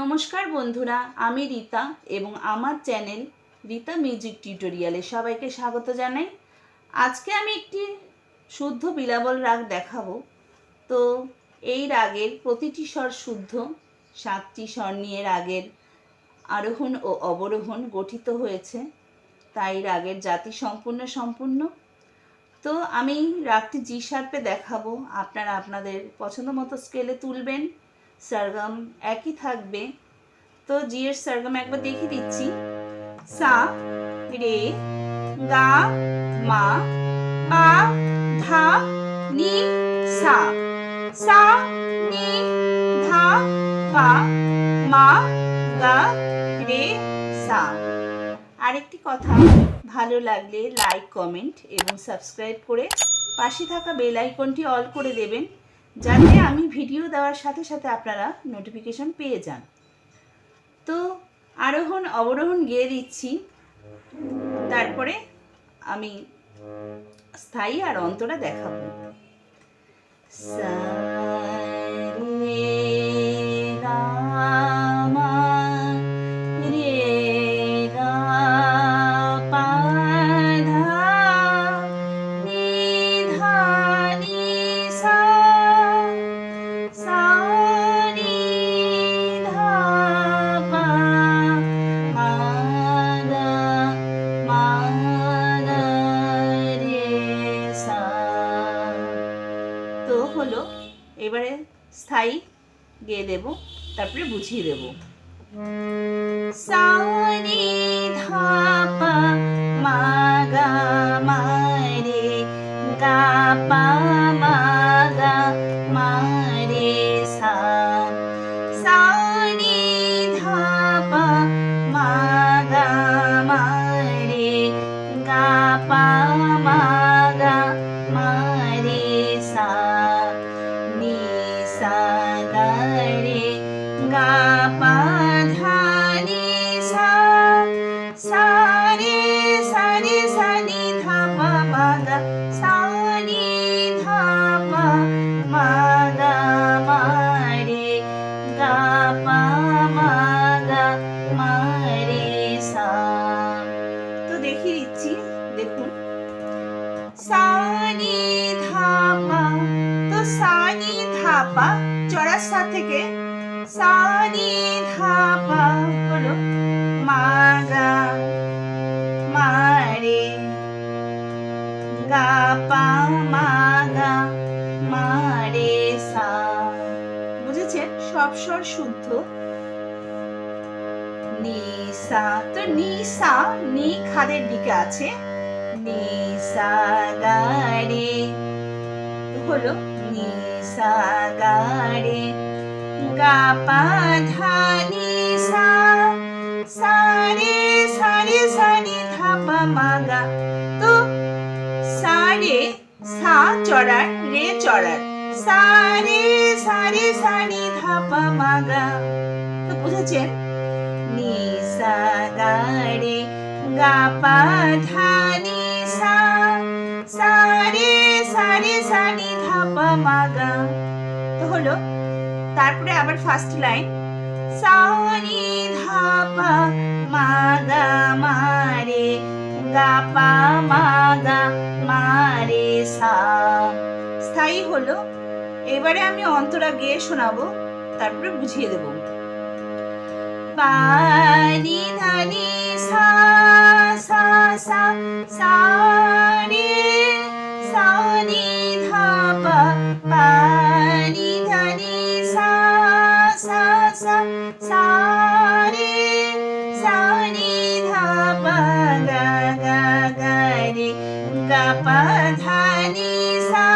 নমস্কার বন্ধুরা, আমি রীতা এবং আমার চ্যানেল রীতা মিউজিক টিউটোরিয়ালে সবাইকে স্বাগত জানাই। আজকে আমি একটি শুদ্ধ বিলাবল রাগ দেখাবো। তো এই রাগের প্রতিটি স্বর শুদ্ধ, সাতটি স্বর নিয়ে রাগের আরোহণ ও অবরোহণ গঠিত হয়েছে, তাই রাগের জাতি সম্পূর্ণ সম্পূর্ণ। তো আমি রাগটি জি শার্পে দেখাবো, আপনারা আপনাদের পছন্দ মতো স্কেলে তুলবেন। সরগম একই থাকবে। তো জি এর সরগম একবার দেখিয়ে দিচ্ছি। সা, রে, গা, মা, পা, ধা, নি, সা। সা, নি, ধা, পা, মা, গা, রে, সা। আরেকটি কথা ভালো লাগলে লাইক কমেন্ট এবং সাবস্ক্রাইব করে পাশে থাকা বেল আইকনটি অল করে দেবেন। যাতে আমি ভিডিও দেওয়ার সাথে সাথে আপনারা নোটিফিকেশন পেয়ে যান। তো আরোহণ, অবরোহণ গিয়ে দিচ্ছি। তারপরে আমি স্থায়ী আর অন্তরা দেখাবো। সা স্থায়ী গেয়ে দেব তারপরে বুঝিয়ে দেব। সা দেখিয়ে দিচ্ছি, দেখুন। সা নি ধা পা তো সা নি ধা চড়ার সা থেকে সা নি ধা পা হলো মা গা মা রে গা পা মা গা সা। বুঝেছেন? সব স্বর শুদ্ধ। নিসা, তো নিসা নি খাদের দিকে আছে। নিসা গা রে হলো নিসা গা রে গা পা ধা নি সা সা রে সা রে, সা নি ধা পা মা গা। তো সা রে, সা চড়ার, রে চড়ার। সা রে সা রে, সা নি ধা পা মা গা। তো বুঝেছেন নি সা রে গা পা ধা সা সা রে সা রে সা নি মা গা তো হলো তারপরে আবার ফার্স্ট লাইন সা নি ধা পা মা গা মা রে গা সা স্থায়ী হলো এবারে আমি অন্তরা গেয়ে শোনাবো তারপরে বুঝিয়ে দেবো pa ni sa sa sa sa ni sa ni tha pa pa ni sa sa sa sa ni sa ni tha pa ga ga ga ni ga pa tha ni sa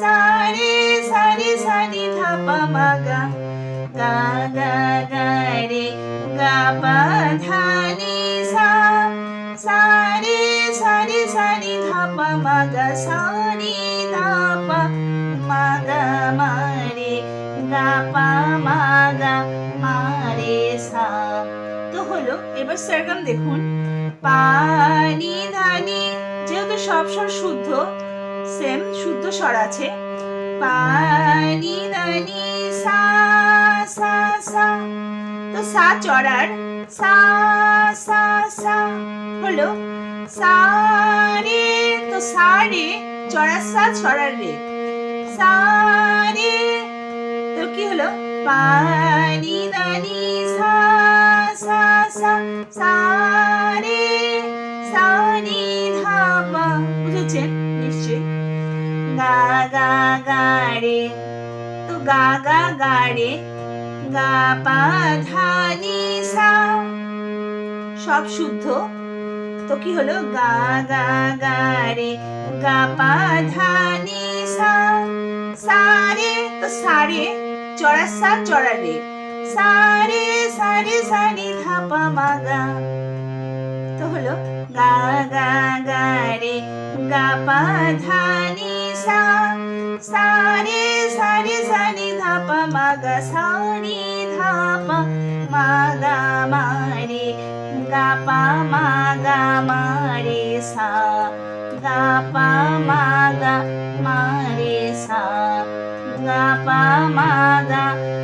sa ni sa ni sa ni tha pa ma ga ga ga গা পা ধা নি সা সা রে সা রে সা নি ধা পা মা গা সা তো হলো, এবার সরগম দেখুন। পানি, ধানি, যেহেতু সব স্বর শুদ্ধ সেম শুদ্ধ স্বর আছে। পানি দানি সা সা সা। সা চড়ার সা সা সা, হলো সা রে, তো সা রে চড়ার সা ছড়ার রে। সা রে, তো কি হলো? পানি, দানি, সা সা সা সা রে, সা, নি, ধা পা বুঝেছেন? নিশ্চয়ই। গা গা গা রে, তো গা গা গা রে গা পা সা সব শুদ্ধ তো কি হলো গা গা গা রে গা পা ধা নি সা সা রে তো সা রে চড়া সা চড়া রে সা রে সা রে সা নি ধা পা মা গা তো হলো গা গা গা রে গা পা ধা নি সা সা রে সা রে সা নি ধা পা মা গা সা নি ধা পা মা গা মা রে গা পা মা গা মা রে সা গা পা মা গা মা রে সা গা পা মা গা মা রে